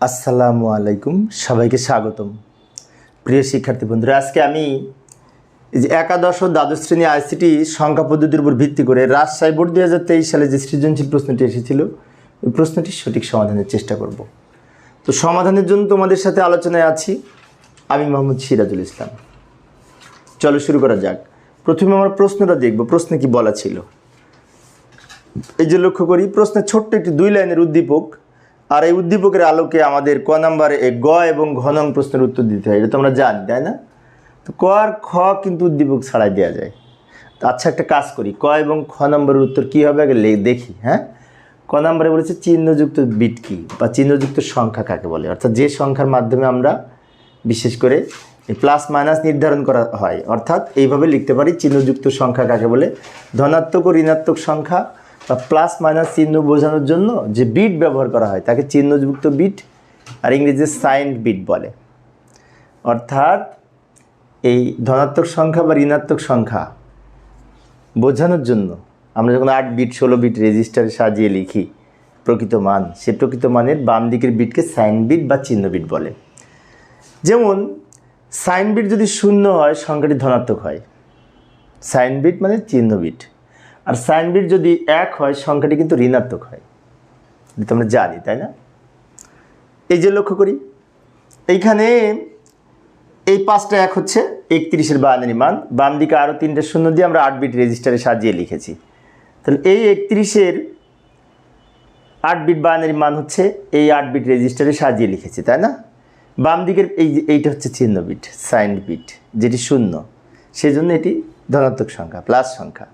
আসসালামু আলাইকুম, সবাইকে স্বাগতম। প্রিয় শিক্ষার্থী বন্ধুরা, আজকে আমি যে একাদশ ও দ্বাদশ শ্রেণি আইসিটি সংখ্যা পদ্ধতির উপর ভিত্তি করে রাজশাহী বোর্ড দু হাজার তেইশ সালে যে সৃজনশীল প্রশ্নটি এসেছিল, ওই প্রশ্নটির সঠিক সমাধানের চেষ্টা করব। তো সমাধানের জন্য তোমাদের সাথে আলোচনায় আছি আমি মোহাম্মদ সিরাজুল ইসলাম। চলো শুরু করা যাক। প্রথমে আমরা প্রশ্নটা দেখব, প্রশ্নে কি বলা ছিল? এই যে লক্ষ্য করি, প্রশ্নের ছোট্ট একটি দুই লাইনের উদ্দীপক আর এই উদ্দীপকের আলোকে আমাদের ক নাম্বারে গ এবং ঘ নং প্রশ্নের উত্তর দিতে হয়, এটা তো আমরা জানি, তাই না? তো ক আর খ কিন্তু উদ্দীপক ছাড়াই দেওয়া যায়। তো আচ্ছা একটা কাজ করি, ক এবং খ নম্বরের উত্তর কী হবে আগে দেখি হ্যাঁ? ক নম্বরে বলেছে চিহ্নযুক্ত বিট কি বা চিহ্নযুক্ত সংখ্যা কাকে বলে? অর্থাৎ যে সংখ্যার মাধ্যমে আমরা বিশেষ করে প্লাস মাইনাস নির্ধারণ করা হয়, অর্থাৎ এইভাবে লিখতে পারি চিহ্নযুক্ত সংখ্যা কাকে বলে? ধনাত্মক ও ঋণাত্মক সংখ্যা বা প্লাস মাইনাস চিহ্ন বোঝানোর জন্য যে বিট ব্যবহার করা হয়, তাকে চিহ্নযুক্ত বিট আর ইংরেজিতে সাইন্ড বিট বলে। অর্থাৎ এই ধনাত্মক সংখ্যা বা ঋণাত্মক সংখ্যা বোঝানোর জন্য আমরা যখন আট বিট ষোলো বিট রেজিস্টারে সাজিয়ে লিখি, প্রকৃত মান, সে প্রকৃত মানের বাম দিকের বিটকে সাইন বিট বা চিহ্ন বিট বলে। যেমন সাইন বিট যদি শূন্য হয়, সংখ্যাটি ধনাত্মক হয়। সাইন বিট মানে চিহ্ন বিট আর সাইন বিট যদি এক হয়, সংখ্যাটি কিন্তু ঋণাত্মক হয়। এটা তো আমরা জানি, তাই না? এই যে লক্ষ্য করি, এইখানে এই পাঁচটা এক হচ্ছে একত্রিশের বায়ানারি মান, বাম দিকে আরও তিনটে শূন্য দিয়ে আমরা আট বিট রেজিস্টারে সাজিয়ে লিখেছি। তাহলে এই একত্রিশের আট বিট বায়ানারি মান হচ্ছে এই আট বিট রেজিস্টারে সাজিয়ে লিখেছি, তাই না? বাম দিকের এই এইটা হচ্ছে চিহ্ন বিট সাইন বিট যেটি শূন্য। সেজন্য এটি ধনাত্মক সংখ্যা, প্লাস সংখ্যা।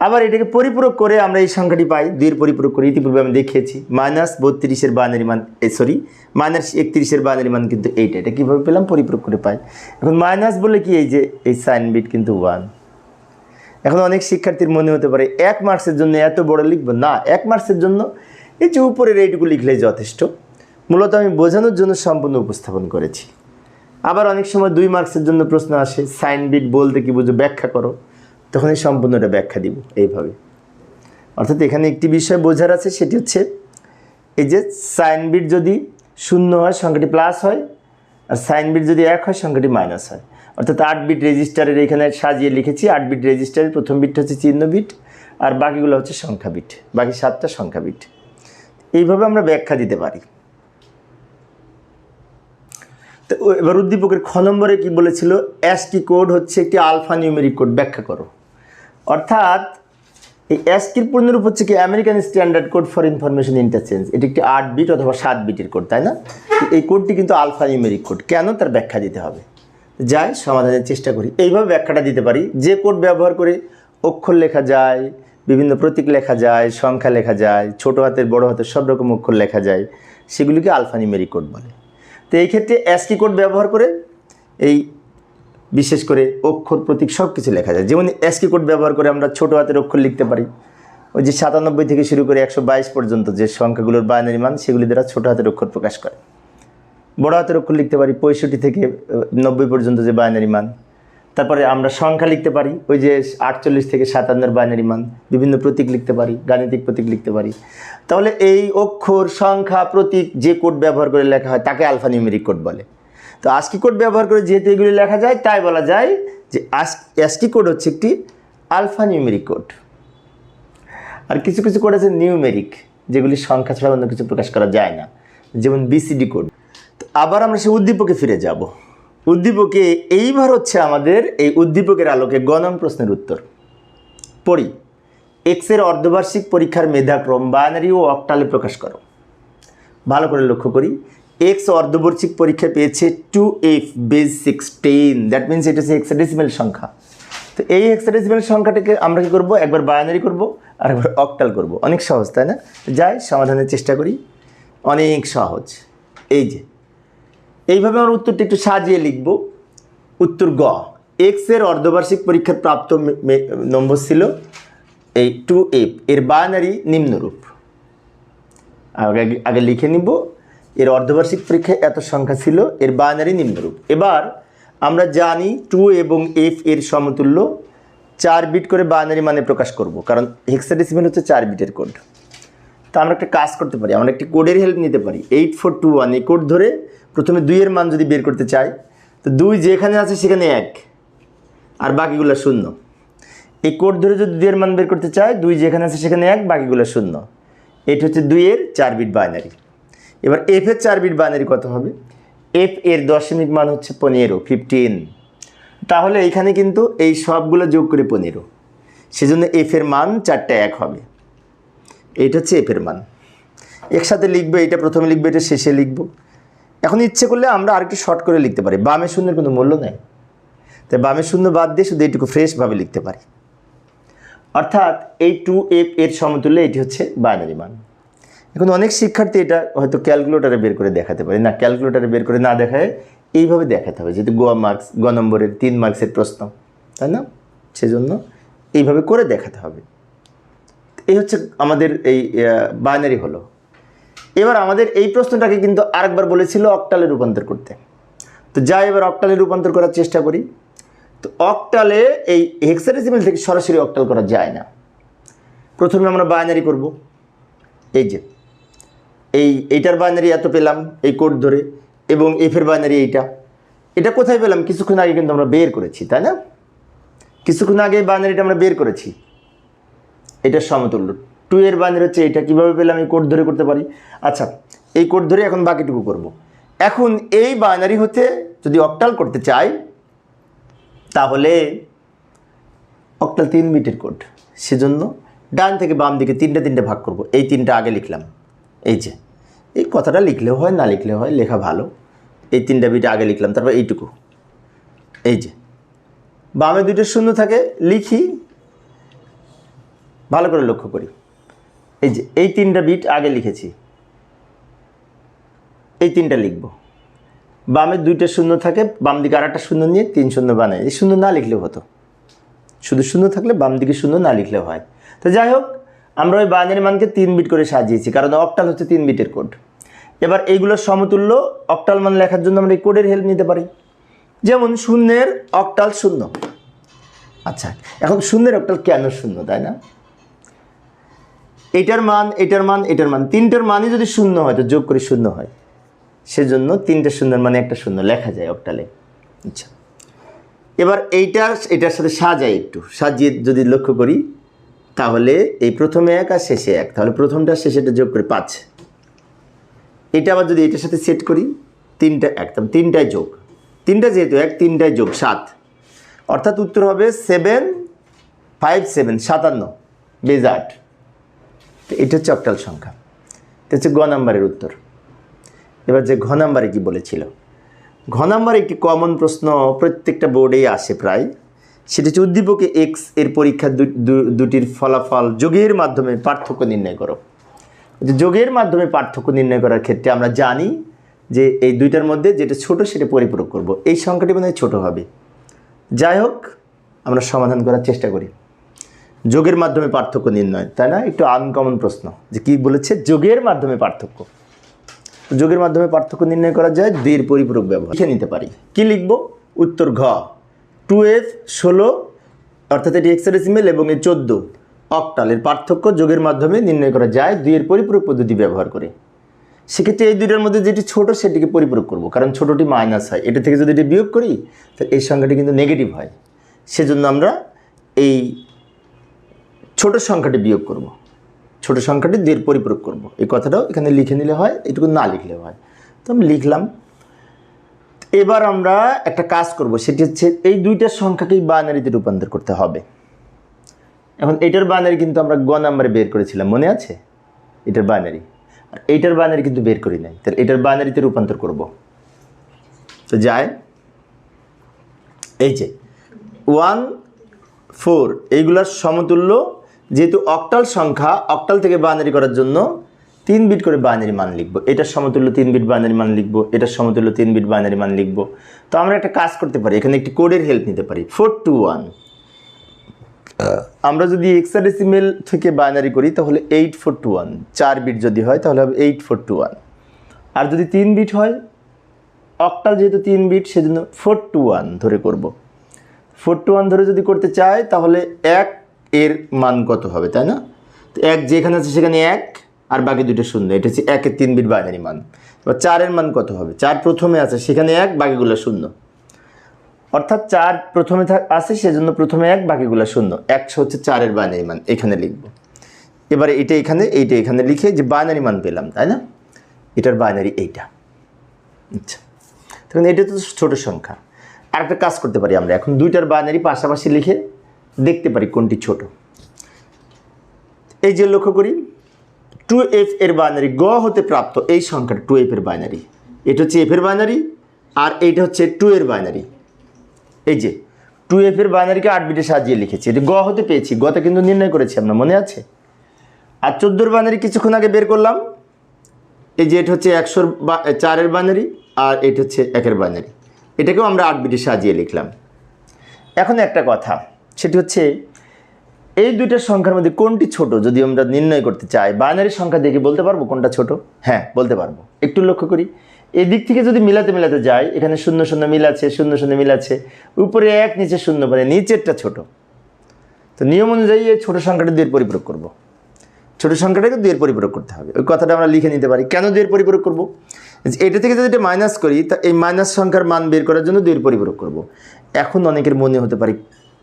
আবার এটাকে পরিপূরক করে আমরা এই সংখ্যাটি পাই দুইয়ের পরিপূরক করে। ইতিপূর্বে আমি দেখিয়েছি, মাইনাস বত্রিশের বানারি মান সরি মাইনাস একত্রিশের বানারি মান কিন্তু এইটা। এটা কীভাবে পেলাম? পরিপূরক করে পাই। এখন মাইনাস বলে কি এই যে, এই সাইন বিট কিন্তু ওয়ান এখন অনেক শিক্ষার্থীর মনে হতে পারে, এক মার্কসের জন্য এত বড় লিখব? না, এক মার্কসের জন্য এই যে উপরের এইটুকু লিখলেই যথেষ্ট। মূলত আমি বোঝানোর জন্য সম্পূর্ণ উপস্থাপন করেছি। আবার অনেক সময় দুই মার্কসের জন্য প্রশ্ন আসে সাইন বিট বলতে কি বুঝো? ব্যাখ্যা করো। তখন এই সম্পূর্ণটা ব্যাখ্যা দিব এইভাবে। অর্থাৎ এখানে একটি বিষয় বোঝার আছে, সেটি হচ্ছে এই যে সাইন বিট যদি শূন্য হয়, সংখ্যাটি প্লাস হয়, আর সাইন বিট যদি এক হয়, সংখ্যাটি মাইনাস হয়। অর্থাৎ আট বিট রেজিস্টারের এখানে সাজিয়ে লিখেছি, আট বিট রেজিস্টারের প্রথম বিটটা হচ্ছে চিহ্ন বিট আর বাকিগুলো হচ্ছে সংখ্যা বিট বাকি সাতটা সংখ্যা বিট এইভাবে আমরা ব্যাখ্যা দিতে পারি। তো এবার উদ্দীপকের খ নম্বরে কি বলেছিল অ্যাসকি কোড হচ্ছে একটি আলফা নিউমেরিক কোড ব্যাখ্যা করো। অর্থাৎ এই অ্যাসকির পূর্ণরূপ হচ্ছে কি American standard code for information interchange এটি একটি আট বিট অথবা সাত বিটের কোড তাই না? এই কোডটি কিন্তু আলফা নিউমেরিক কোড কেন তার ব্যাখ্যা দিতে হবে? যাই, সমাধানের চেষ্টা করি। এইভাবে ব্যাখ্যাটা দিতে পারি। যে কোড ব্যবহার করে অক্ষর লেখা যায়, বিভিন্ন প্রতীক লেখা যায়, সংখ্যা লেখা যায়, ছোট হাতের, বড় হাতের সব রকম অক্ষর লেখা যায়, সেগুলিকে আলফা নিউমেরিক কোড বলে। তো এই ক্ষেত্রে অ্যাসকি কোড ব্যবহার করে এই বিশেষ করে অক্ষর প্রতীক সব কিছু লেখা যায়। যেমন অ্যাসকি কোড ব্যবহার করে আমরা ছোট হাতের অক্ষর লিখতে পারি। ওই যে সাতানব্বই থেকে শুরু করে একশো বাইশ পর্যন্ত যে সংখ্যাগুলোর বাইনারি মান, সেগুলি দ্বারা ছোট হাতের অক্ষর প্রকাশ করে। বড় হাতের অক্ষর লিখতে পারি পঁয়ষট্টি থেকে নব্বই পর্যন্ত যে বাইনারি মান। তারপরে আমরা সংখ্যা লিখতে পারি, ওই যে আটচল্লিশ থেকে সাতান্নর বাইনারি মান। বিভিন্ন প্রতীক লিখতে পারি, গাণিতিক প্রতীক লিখতে পারি। তাহলে এই অক্ষর, সংখ্যা, প্রতীক যে কোড ব্যবহার করে লেখা হয়, তাকে আলফা নিউমেরিক কোড বলে। তো আস্কি কোড ব্যবহার করে যেহেতু এগুলি লেখা যায়, তাই বলা যায় যে আস্কি কোড হচ্ছে একটি আলফা নিউমেরিক কোড আর কিছু কিছু কোড আছে নিউমেরিক যেগুলি সংখ্যা ছাড়া অন্য কিছু প্রকাশ করা যায় না, যেমন বিসিডি কোড তো আবার আমরা সেই উদ্দীপকে ফিরে যাব। উদ্দীপকে এইবার হচ্ছে আমাদের এই উদ্দীপকের আলোকে গণন প্রশ্নের উত্তর। পড়ি এক্সের অর্ধবার্ষিক পরীক্ষার মেধাক্রম বাইনারি ও অক্টালে প্রকাশ করো। ভালো করে লক্ষ্য করি এক্স অর্ধবার্ষিক পরীক্ষা পেয়েছে two F base sixteen that means এটা হচ্ছে হেক্সাডেসিমেল সংখ্যা। তো এই হেক্সাডেসিমেল সংখ্যাটাকে আমরা কী করব? একবার বায়ানারি করব, আর একবার অক্টাল করব। অনেক সহজ, তাই না? যাই, সমাধানের চেষ্টা করি। অনেক সহজ। এই যে। এইভাবে আমরা উত্তরটা একটু সাজিয়ে লিখব। উত্তর গ। এক্সের অর্ধবার্ষিক পরীক্ষার প্রাপ্ত নম্বর ছিল এই টু এফ এর বায়ানারি নিম্নরূপ। আগে আগে লিখে নিব। এর অর্ধবার্ষিক পরীক্ষায় এত সংখ্যা ছিল, এর বায়ানারি নিম্নরূপ। এবার আমরা জানি টু এবং এফ এর সমতুল্য, চার বিট করে বায়ানারি মানে প্রকাশ করব, কারণ হেক্সাডেসিমেল হচ্ছে চার বিটের কোড তা আমরা একটা কাজ করতে পারি, আমরা একটি কোডের হেল্প নিতে পারি। এইট ফোর টু ওয়ান এই কোড ধরে প্রথমে দুইয়ের মান যদি বের করতে চাই, তো দুই যেখানে আছে সেখানে এক, আর বাকিগুলো শূন্য। এই কোড ধরে যদি দুইয়ের মান বের করতে চাই, দুই যেখানে আছে সেখানে এক, বাকিগুলো শূন্য। এটা হচ্ছে দুইয়ের চার বিট বাইনারি এবার এফ এর চার বিট বাইনারি কত হবে? এফ এর দশমিক মান হচ্ছে পনেরো ফিফটিন তাহলে এখানে কিন্তু এই সবগুলো যোগ করে পনেরো। সেজন্য এফ এর মান চারটে এক হবে। এটা হচ্ছে এফ এর মান। একসাথে লিখব এটা প্রথমে লিখব, এটা শেষে লিখব। এখন ইচ্ছে করলে আমরা আরেকটু শর্ট করে লিখতে পারি। বামে শূন্যের কোনো মূল্য নেই। তাই বামে শূন্য বাদ দিয়ে শুধু এইটুকু ফ্রেশভাবে লিখতে পারি। অর্থাৎ এই টু এফ এর সমতুল্য এটি হচ্ছে বাইনারি মান। এখন অনেক শিক্ষার্থী এটা হয়তো ক্যালকুলেটারে বের করে দেখাতে পারে। না, ক্যালকুলেটারে বের করে না দেখায়, এইভাবে দেখাতে হবে, যেহেতু গোয়া মার্কস, গ নম্বরের তিন মার্কসের প্রশ্ন, তাই না? সেজন্য এইভাবে করে দেখাতে হবে। এই হচ্ছে আমাদের এই বাইনারি হলো। এবার আমাদের এই প্রশ্নটাকে কিন্তু আরেকবার বলেছিল অক্টালে রূপান্তর করতে। তো যাই এবার অক্টালে রূপান্তর করার চেষ্টা করি। তো অক্টালে এই হেক্সাডেসিমেল থেকে সরাসরি অক্টাল করা যায় না। প্রথমে আমরা বাইনারি করব। এই যে এই এইটার বাইনারি এত পেলাম, এই কোড ধরে, এবং এফের বাইনারি এইটা। এটা কোথায় পেলাম? কিছুক্ষণ আগে কিন্তু আমরা বের করেছি, তাই না? কিছুক্ষণ আগে বাইনারিটা আমরা বের করেছি। এটার সমতুল্য। টু এর বাইনারি হচ্ছে এটা কীভাবে পেলাম? এই কোড ধরে করতে পারি? আচ্ছা এই কোড ধরে এখন বাকিটুকু করব। এখন এই বাইনারি হতে যদি অক্টাল করতে চাই, তাহলে অক্টাল তিন বিটের কোড সেজন্য ডান থেকে বাম দিকে তিনটে তিনটে ভাগ করব। এই তিনটা আগে লিখলাম। এই যে। এই কথাটা লিখলেও হয়, না লিখলেও হয়, লেখা ভালো। এই তিনটা বিট আগে লিখলাম, তারপর এইটুকু। এই যে, বামে দুটো শূন্য থাকে, লিখি। ভালো করে লক্ষ্য করি। এই যে, এই তিনটা বিট আগে লিখেছি। এই তিনটা লিখব। বামে দুইটা শূন্য থাকে, বাম দিকে আর একটা শূন্য নিয়ে তিন শূন্য বানাই। এই শূন্য না লিখলেও হতো। শুধু শূন্য থাকলে বাম দিকে শূন্য না লিখলেও হয়। তো যাই হোক, আমরা ওই বাইনারি মানকে তিন বিট করে সাজিয়েছি, কারণ অক্টাল হচ্ছে তিন বিটের কোড। এবার এইগুলোর সমতুল্য অক্টাল মান লেখার জন্য আমরা এই কোডের হেল্প নিতে পারি। যেমন শূন্যের অক্টাল শূন্য। আচ্ছা এখন শূন্যের অক্টাল কেন শূন্য, তাই না? এটার মান এটার মান এটার মান, তিনটার মানই যদি শূন্য হয়, তো যোগ করে শূন্য হয়। সেজন্য তিনটে শূন্যের মানে একটা শূন্য লেখা যায় অক্টালে। আচ্ছা এবার এইটার, এটার সাথে সাজাই একটু, সাজিয়ে যদি লক্ষ্য করি, তাহলে এই প্রথমে এক আর শেষে এক, তাহলে প্রথমটা শেষেটা যোগ করে পাঁচ। এটা আবার যদি এটার সাথে সেট করি, তিনটা একদম তিনটায় যোগ। তিনটা যেহেতু এক তিনটায় যোগ সাত। অর্থাৎ উত্তর হবে সেভেন ফাইভ সেভেন সাতান্ন বেজ আট তো এটা হচ্ছে অক্টাল সংখ্যা। এটা হচ্ছে গ নাম্বারের উত্তর। এবার যে ঘ নাম্বারে কি বলেছিল? ঘ নাম্বারে একটি কমন প্রশ্ন প্রত্যেকটা বোর্ডেই আসে প্রায়। সেটা হচ্ছে উদ্দীপকে এক্সের পরীক্ষা দুটির ফলাফল যোগের মাধ্যমে পার্থক্য নির্ণয় করো। যে যোগের মাধ্যমে পার্থক্য নির্ণয় করার ক্ষেত্রে আমরা জানি যে এই দুইটার মধ্যে যেটা ছোট সেটা পরিপূরক করব। এই সংখ্যাটি মনে হয় ছোটো হবে। যাই হোক, আমরা সমাধান করার চেষ্টা করি। যোগের মাধ্যমে পার্থক্য নির্ণয়, তাই না? একটু আনকমন প্রশ্ন যে কি বলেছে? যোগের মাধ্যমে পার্থক্য। যোগের মাধ্যমে পার্থক্য নির্ণয় করা যায়, দুইয়ের পরিপূরক ব্যবহার। লিখে নিতে পারি। কি লিখব? উত্তর ঘ। টু এফ ষোলো, অর্থাৎ এটি এক্সাডেসিমেল এবং এ চোদ্দ। অক্টালের পার্থক্য যোগের মাধ্যমে নির্ণয় করা যায় দুইয়ের পরিপূরক পদ্ধতি ব্যবহার করে। সেক্ষেত্রে এই দুইটার মধ্যে যেটি ছোট, সেটিকে পরিপূরক করব, কারণ ছোটটি মাইনাস হয়। এটা থেকে যদি এটি বিয়োগ করি তাহলে এই সংখ্যাটি কিন্তু নেগেটিভ হয়। সেজন্য আমরা এই ছোট সংখ্যাটি বিয়োগ করব। ছোট সংখ্যাটি দুইয়ের পরিপূরক করব। এই কথাটাও এখানে লিখে নিলে হয়, এটুকু না লিখলেও হয়। তো আমি লিখলাম। এবার আমরা একটা কাজ করব, সেটি হচ্ছে এই দুইটা সংখ্যাকেই বাইনারিতে রূপান্তর করতে হবে। এখন এটার বাইনারি কিন্তু আমরা গ নাম্বারে বের করেছিলাম, মনে আছে? এটার বাইনারি আর এইটার বানারি কিন্তু বের করি নাই। তাহলে এটার বাইনারিতে রূপান্তর করব। তো যায়। এই যে ওয়ান ফোর এইগুলার সমতুল্য যেহেতু অক্টাল সংখ্যা অক্টাল থেকে বানারি করার জন্য তিন বিট করে বাইনারি মান লিখব। এটার সমতুল্য তিন বিট বাইনারি মান লিখব, এটার সমতুল্য তিন বিট বাইনারি মান লিখব। তো আমরা একটা কাজ করতে পারি, এখানে একটি কোডের হেল্প নিতে পারি। ফোর টু ওয়ান আমরা যদি এক্সাডেসিমেল থেকে বাইনারি করি, তাহলে এইট ফোর টু ওয়ান চার বিট যদি হয়, তাহলে হবে এইট ফোর টু ওয়ান আর যদি তিন বিট হয় অক্টাল যেহেতু তিন বিট সেজন্য ফোর টু ওয়ান ধরে করব। ফোর টু ওয়ান ধরে যদি করতে চাই তাহলে এক এর মান কত হবে, তাই না? তো এক যেখানে আছে সেখানে এক, আর বাকি দুটো শূন্য। এটা হচ্ছে একের তিন বিট বাইনারি মান। এবার চারের মান কত হবে? চার প্রথমে আছে, সেখানে এক, বাকিগুলো শূন্য। অর্থাৎ চার প্রথমে আছে, সেজন্য প্রথমে এক, বাকিগুলো শূন্য। একশো হচ্ছে চারের বাইনারি মান, এখানে লিখব। এবারে এটা এখানে, এইটা এখানে লিখে যে বাইনারি মান পেলাম, তাই না? এটার বাইনারি এইটা। আচ্ছা। এটা তো ছোট সংখ্যা। আর একটা কাজ করতে পারি আমরা। এখন দুইটার বাইনারি পাশাপাশি লিখে দেখতে পারি কোনটি ছোট। এই যে লক্ষ্য করি টু এফ এর বাইনারি গ হতে প্রাপ্ত এই সংখ্যাটা টু এফ এর বাইনারি এটা হচ্ছে এফ এর বাইনারি আর এইটা হচ্ছে টু এর বাইনারি এই যে টু এফ এর বাইনারিকে আট বিটে সাজিয়ে লিখেছি। এটা গ হতে পেয়েছি গতে কিন্তু নির্ণয় করেছি আপনার মনে আছে? আর চোদ্দোর বাইনারি কিছুক্ষণ আগে বের করলাম। এই যে এটা হচ্ছে একশোর বা- চারের বাইনারি আর এটা হচ্ছে একের বাইনারি এটাকেও আমরা আট বিটে সাজিয়ে লিখলাম। এখন একটা কথা, সেটি হচ্ছে এই দুইটা সংখ্যার মধ্যে কোনটি ছোট, যদি আমরা নির্ণয় করতে চাই? বাইনারি সংখ্যা দেখে বলতে পারব কোনটা ছোট? হ্যাঁ বলতে পারব। একটু লক্ষ্য করি। এই দিক থেকে যদি মিলাতে মিলাতে যাই এখানে শূন্য শূন্য মিল আছে শূন্য শূন্য মিল আছে উপরে এক, নিচে শূন্য মানে নিচেরটা ছোট। তো নিয়ম অনুযায়ী এই ছোট সংখ্যাটা দুইয়ের পরিপূরক করব। ছোট সংখ্যাটাকে দুয়ের পরিপূরক করতে হবে। ওই কথাটা আমরা লিখে নিতে পারি। কেন দুইয়ের পরিপূরক করব? এটা থেকে যদি এটা মাইনাস করি, তা এই মাইনাস সংখ্যার মান বের করার জন্য দুয়ের পরিপূরক করব। এখন অনেকের মনে হতে পারে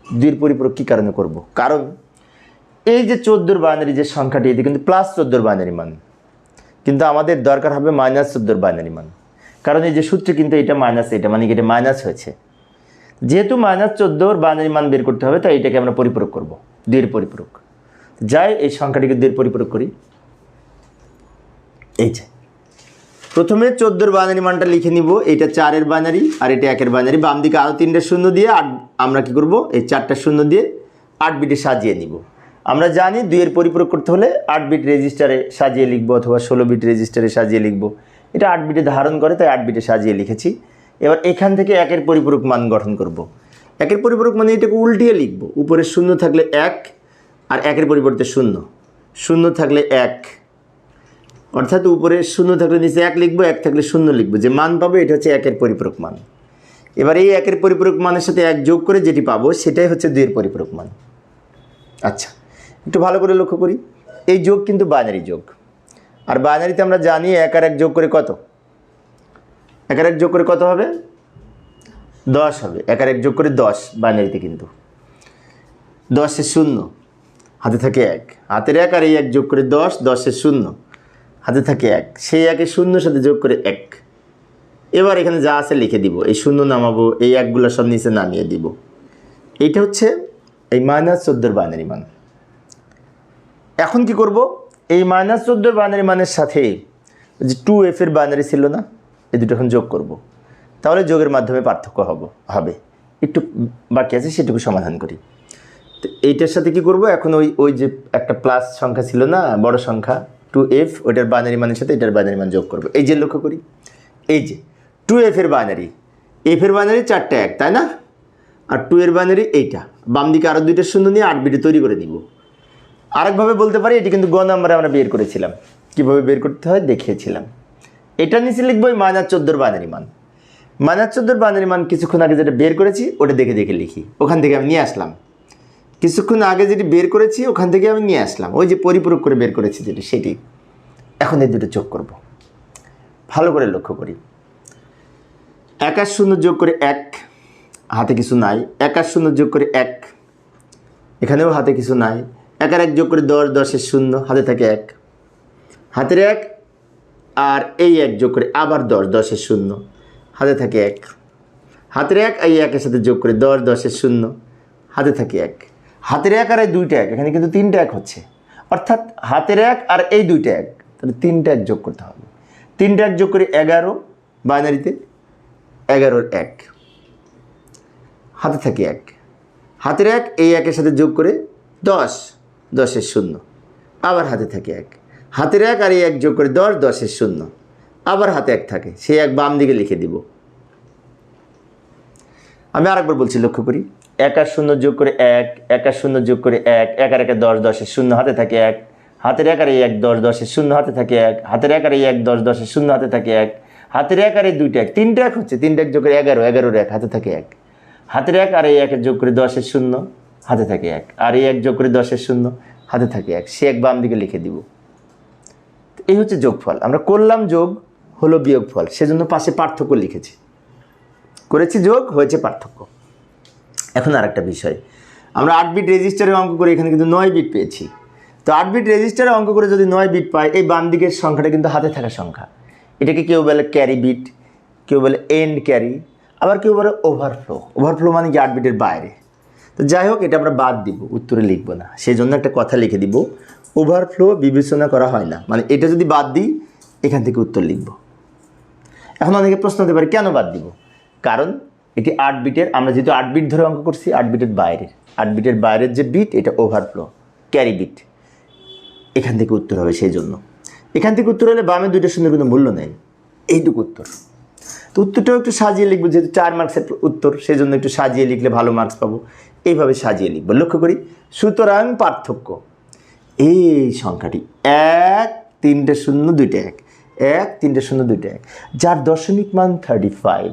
দুয়ের পরিপূরক কী কারণে করব? কারণ এই যে চোদ্দোর বাইনারি যে সংখ্যাটি, এটি কিন্তু প্লাস চোদ্দোর বাইনারি মান। কিন্তু আমাদের দরকার হবে মাইনাস চোদ্দোর বাইনারি মান। কারণ এই যে সূত্রে কিন্তু এটা মাইনাস এটা মানে এটা মাইনাস হয়েছে। যেহেতু মাইনাস চোদ্দোর বাইনারি মান বের করতে হবে, তাই এটাকে আমরা পরিপূরক করব, দুইয়ের পরিপূরক। যাই, এই সংখ্যাটিকে দুইয়ের পরিপূরক করি। এই যে। প্রথমে চোদ্দোর বাইনারি মানটা লিখে নিব এটা চারের বাইনারি আর এটা একের বাইনারি বাম দিকে আরও তিনটে শূন্য দিয়ে আট আমরা কি করব? এই চারটা শূন্য দিয়ে আট বিটে সাজিয়ে নিব। আমরা জানি দুইয়ের পরিপূরক করতে হলে আট বিট রেজিস্টারে সাজিয়ে লিখব অথবা ষোলো বিট রেজিস্টারে সাজিয়ে লিখব। এটা আট বিটে ধারণ করে, তাই আট বিটে সাজিয়ে লিখেছি। এবার এখান থেকে একের পরিপূরক মান গঠন করব। একের পরিপূরক মানে এটাকে উল্টিয়ে লিখব। উপরে শূন্য থাকলে এক আর একের পরিবর্তে শূন্য। শূন্য থাকলে এক। অর্থাৎ উপরে শূন্য থাকলে নিচে এক লিখব, এক থাকলে শূন্য লিখব। যে মান পাবো, এটা হচ্ছে একের পরিপূরক মান। এবার এই একের পরিপূরক মানের সাথে এক যোগ করে যেটি পাবো, সেটাই হচ্ছে দুইয়ের পরিপূরক মান। আচ্ছা। একটু ভালো করে লক্ষ্য করি। এই যোগ কিন্তু বাইনারি যোগ। আর বাইনারিতে আমরা জানি এক আর এক যোগ করে কত? এক আর এক যোগ করে কত হবে? দশ হবে। এক আর এক যোগ করে দশ বাইনারিতে কিন্তু। দশে শূন্য, হাতে থাকে এক। হাতের এক আর এই এক যোগ করে দশ দশের শূন্য, হাতে থাকে এক। সেই একে শূন্যর সাথে যোগ করে এক। এবার এখানে যা আছে লিখে দিব। এই শূন্য নামাবো, এই একগুলো সব নিচে নামিয়ে দিব। এইটা হচ্ছে এই মাইনাস চোদ্দোর বাইনারি মান। এখন কি করব? এই মাইনাস চোদ্দোর বাইনারি মানের সাথে যে টু এফ এর বাইনারি ছিল না, এই দুটো এখন যোগ করব। তাহলে যোগের মাধ্যমে পার্থক্য হব, হবে। একটু বাকি আছে, সেটুকু সমাধান করি। তো এইটার সাথে কি করব? এখন ওই ওই যে একটা প্লাস সংখ্যা ছিল না, বড় সংখ্যা টু এফ ওইটার বাইনারি মানের সাথে এটার বাইনারি মান যোগ করব। এই যে লক্ষ্য করি। এই যে টু এফ এর বাইনারি এফ এর বাইনারি চারটে এক, তাই না? আর টু এর বাইনারি এইটা। বাম দিকে আরও দুইটা শূন্য নিয়ে আট বিটে তৈরি করে দিব আরেকভাবে বলতে পারি, এটি কিন্তু গ নাম্বারে আমরা বের করেছিলাম। কীভাবে বের করতে হয় দেখিয়েছিলাম। এটা নিচে লিখব ওই মাইনাস চোদ্দোর বাইনারি মান। মাইনাস চোদ্দোর বাইনারি মান কিছুক্ষণ আগে যেটা বের করেছি, ওটা দেখে দেখে লিখি। ওখান থেকে আমি নিয়ে আসলাম। কিছুক্ষণ আগে যেটি বের করেছি, ওখান থেকে আমি নিয়ে আসলাম। ওই যে পরিপূরক করে বের করেছি যেটি, সেটি। এখন এই দুটো যোগ করব। ভালো করে লক্ষ্য করি। এক আর শূন্য যোগ করে এক, হাতে কিছু নাই। এক আর শূন্য যোগ করে এক, এখানেও হাতে কিছু নাই। এক আর এক যোগ করে দশ দশের শূন্য, হাতে থাকে এক। হাতের এক আর এই এক যোগ করে আবার দশ দশের শূন্য, হাতে থাকে এক। হাতের এক এই একের সাথে যোগ করে দশ দশের শূন্য, হাতে থাকে এক। হাতের এক আর এই দুইটা এক, এখানে কিন্তু তিনটা এক হচ্ছে। অর্থাৎ হাতের এক আর এই দুইটা এক, তাহলে তিনটা এক যোগ করতে হবে। তিনটা এক যোগ করে এগারো, বাইনারিতে এগারোর এক। হাতে থাকে এক। হাতের এক, এই একের সাথে যোগ করে দশ। দশের শূন্য। আবার হাতে থাকে এক। হাতের এক আর এক যোগ করে দশ, দশের শূন্য। আবার হাতে এক থাকে। সেই এক বাম দিকে লিখে দিব। আমি আরেকবার বলছি, লক্ষ্য করি। এক আর শূন্য যোগ করে এক এক আর শূন্য যোগ করে এক এক আর একে দশ, দশের শূন্য হাতে থাকে এক। হাতের এক আর এক, দশ, দশের শূন্য হাতে থাকে এক। হাতের এক আর এক, দশ, দশের শূন্য হাতে থাকে এক। হাতের এক আর দুইটা এক। তিনটা এক হচ্ছে, তিনটা এক যোগ করে এগারো, এগারোর এক হাতে থাকে এক। হাতের এক আর এই একের যোগ করে দশের শূন্য। হাতে থাকে এক। আর এই এক যোগ করে দশের শূন্য, হাতে থাকে এক। সে এক বাম দিকে লিখে দিব। এই হচ্ছে যোগফল। আমরা করলাম যোগ, হলো বিয়োগফল। সেজন্য পাশে পার্থক্য লিখেছি। করেছি যোগ, হয়েছে পার্থক্য। এখন আর একটা বিষয়। আমরা আট বিট রেজিস্টারে অঙ্ক করে এখানে কিন্তু নয় বিট পেয়েছি। তো আট বিট রেজিস্টারে অঙ্ক করে যদি নয় বিট পাই এই বাম দিকের সংখ্যাটা কিন্তু হাতে থাকা সংখ্যা। এটাকে কেউ বলে ক্যারি বিট কেউ বলে এন্ড ক্যারি আবার কেউ বলে ওভারফ্লো ওভারফ্লো মানে কি আট বিটের বাইরে। তো যাই হোক, এটা আমরা বাদ দিব, উত্তরে লিখব না। সেই জন্য একটা কথা লিখে দিব ওভারফ্লো বিবেচনা করা হয় না। মানে এটা যদি বাদ দিই, এখান থেকে উত্তর লিখব। এখন অনেকে প্রশ্ন হতে পারে, কেন বাদ দিব? কারণ এটি আট বিটের, আমরা যেহেতু আট বিট ধরে অঙ্ক করছি, আট বিটের বাইরের। আট বিটের বাইরের যে বিট, এটা ওভারফ্লো ক্যারি বিট। এখান থেকে উত্তর হবে সেই জন্য এখান থেকে উত্তর হলে বামে দুইটা শূন্যের কোনো মূল্য নেই। এইটুকু উত্তর। তো উত্তরটাও একটু সাজিয়ে লিখব, যেহেতু চার মার্কসের উত্তর সেই জন্য একটু সাজিয়ে লিখলে ভালো মার্কস পাবো। এইভাবে সাজিয়ে লিখব। লক্ষ্য করি, সুতরাং পার্থক্য। এই সংখ্যাটি এক, তিনটে শূন্য, দুইটা এক। এক, তিনটে শূন্য, দুইটা এক। যার দশমিক মান থার্টি ফাইভ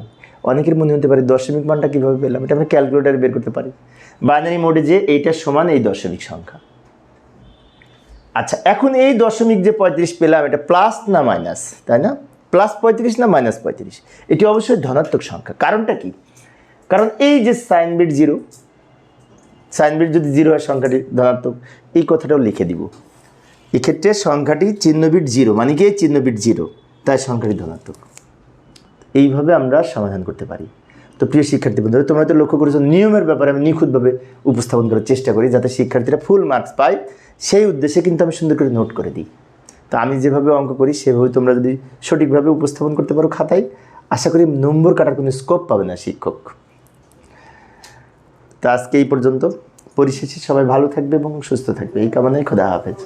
অনেকের মনে হতে পারে দশমিক মানটা কীভাবে পেলাম? এটা আমরা ক্যালকুলেটারে বের করতে পারি। বাইনারি মোডে যে এইটার সমান এই দশমিক সংখ্যা। আচ্ছা এখন এই দশমিক যে পঁয়ত্রিশ পেলাম, এটা প্লাস না মাইনাস তাই না? প্লাস পঁয়ত্রিশ না মাইনাস পঁয়ত্রিশ? এটি অবশ্যই ধনাত্মক সংখ্যা। কারণটা কি? কারণ এই যে sign bit zero sign bit যদি জিরো হয় সংখ্যাটি ধনাত্মক, এই কথাটাও লিখে দিব। এক্ষেত্রে সংখ্যাটি চিহ্নবিট জিরো মানে কি? চিহ্নবিট জিরো, তাই সংখ্যাটি ধনাত্মক। এইভাবে আমরা সমাধান করতে পারি। তো প্রিয় শিক্ষার্থী বন্ধুরা, তোমরা তো লক্ষ্য করেছ, নিয়মের ব্যাপারে আমি নিখুঁতভাবে উপস্থাপন করার চেষ্টা করি, যাতে শিক্ষার্থীরা ফুল মার্কস পায়। সেই উদ্দেশ্যে কিন্তু আমি সুন্দর করে নোট করে দিই। তো আমি যেভাবে অঙ্ক করি, সেভাবে তোমরা যদি সঠিকভাবে উপস্থাপন করতে পারো খাতায়, আশা করি নম্বর কাটার কোনো স্কোপ পাবে না শিক্ষক। তো আজকে এই পর্যন্ত। পরিশেষে সবাই ভালো থাকবে এবং সুস্থ থাকবে। এই কামনায় খোদা হাফেজ।